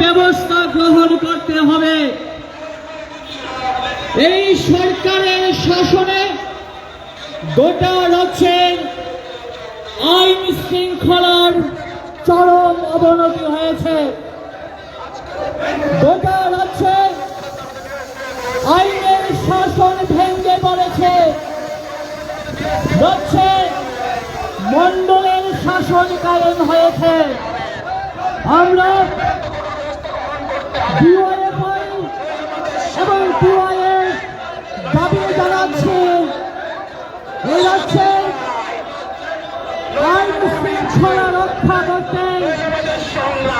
ব্যবস্থা গ্রহণ করতে হবে। এই সরকারের শাসনে গোটা রাজ্যের আইন শৃঙ্খলার চরম অবনতি হয়েছে। গোটা রাজ্যে আইনের শাসন ভেঙে পড়েছে। রাজ্যে মন্ডলের শাসন কায়েম হয়েছে। আমরা ডিওএফআই এবং টিওআইএ দাবি জানাচ্ছি। এই রাজ্যে আইন শৃঙ্খলা রক্ষা করতে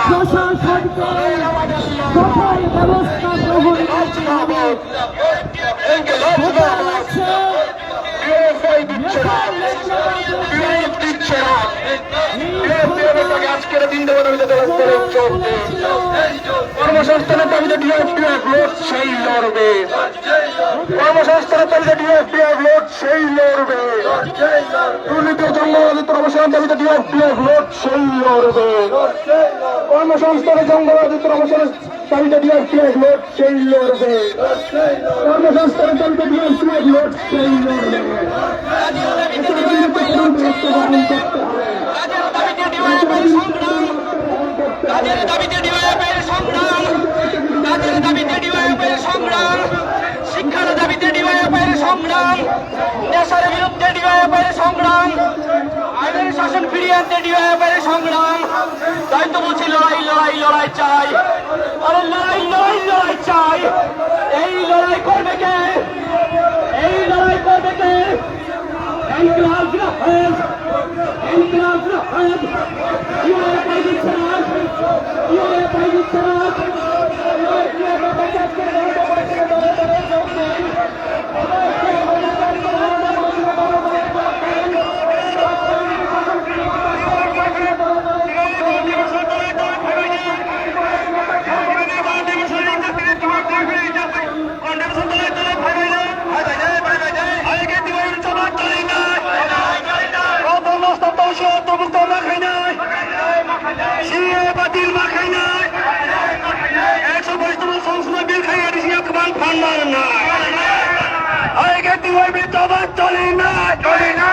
প্রশাসনকে কঠোর ব্যবস্থা গ্রহণ করতে হবে। দিচ্ছে না দাবিতে করে চলবে কর্মসংস্থানের দাবিতে ডিএফডিএফ লোক সেই লড়বে। কর্মসংস্থানের দাবিতে ডিএফডিএফ লোক সেই লড়বে। দুর্নীতি ও জঙ্গলবাদিত্বের অবসানের দাবিতে ডিএফডিএফ লোক সেই লড়বে। কর্মসংস্থানের জঙ্গলবাদিত্বের অবসানের দাবিতে ডিএফডিএফ লোক সেই লড়বে। কর্মসংস্থানের দাবিতে ডিএফডিএফ লোক সেই লড়বে। কাজের দাবিতে ডিওয়াইএফের সংগ্রাম কাজের দাবিতে ডিওয়াইএফের সংগ্রাম, শিক্ষার দাবিতে ডিওয়াইএফের সংগ্রাম নেশার বিরুদ্ধে ডিওয়াইএফের সংগ্রাম, আইনের শাসন ফিরিয়ে আনতে ডিওয়াইএফের সংগ্রাম। তাই তো বলছি, লড়াই লড়াই লড়াই চাই। আরে লড়াই লড়াই লড়াই চাই। এই লড়াই করবে এই লড়াই করবে কে? না ডিওয়াইএফ দিচ্ছে দিছি একবার ফান্ডার না আগে দিওয়াই বি তবা চলি না। চলি না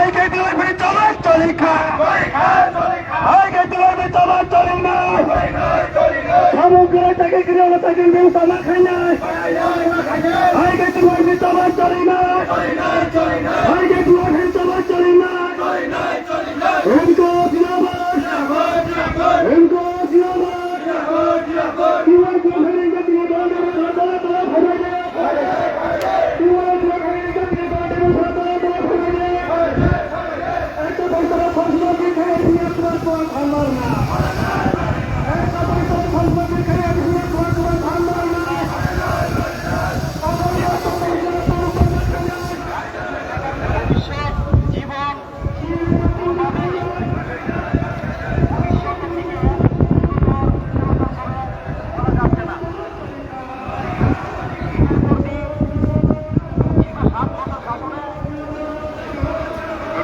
আগে দিওয়াই বি তবা চলি খা আগে দিওয়াই বি তবা চলি না। সমগ্র থেকে গৃহ থেকে বিল তবা খাই না।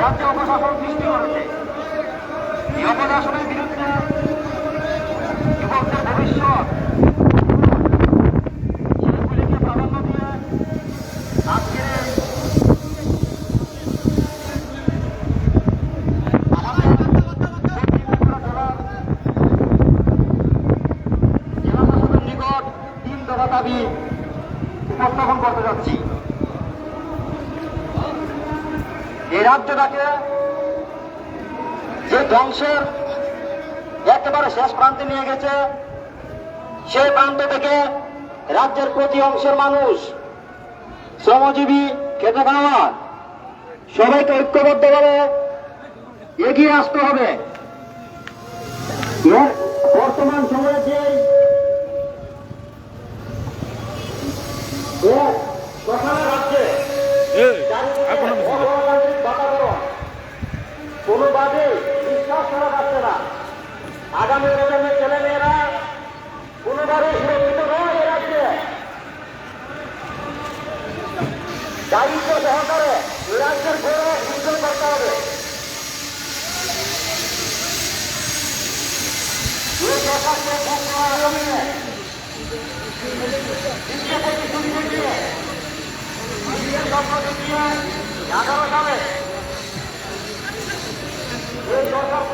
রাজ্যে অপশাসন সৃষ্টি করেছে। এই অপশাসনের বিরুদ্ধে যুবকদের ভবিষ্যৎ। ছেলেগুলিকে প্রাধান্য দিয়ে দফা দাবি উপস্থাপন করতে যাচ্ছি। এই রাজ্যটাকে যে ধ্বংসের একেবারে শেষ প্রান্তে নিয়ে গেছে, সেই প্রান্ত থেকে রাজ্যের প্রতি অংশের মানুষ, শ্রমজীবী খেতে খাওয়া, সবাইকে ঐক্যবদ্ধভাবে এগিয়ে আসতে হবে। বর্তমান সময়ে যে আগামী প্রজন্মের ছেলেমেয়েরা কোনোভাবে সুরক্ষিত নয় এ রাজ্যে। দায়িত্ব সহকারে রাজ্যের গৌরব উজ্জ্বল করতে হবে। এগারো সালে এই সরকার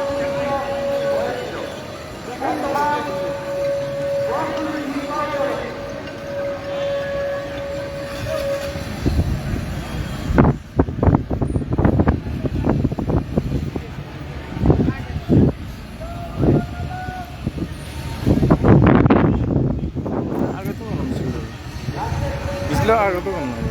这二十多呢。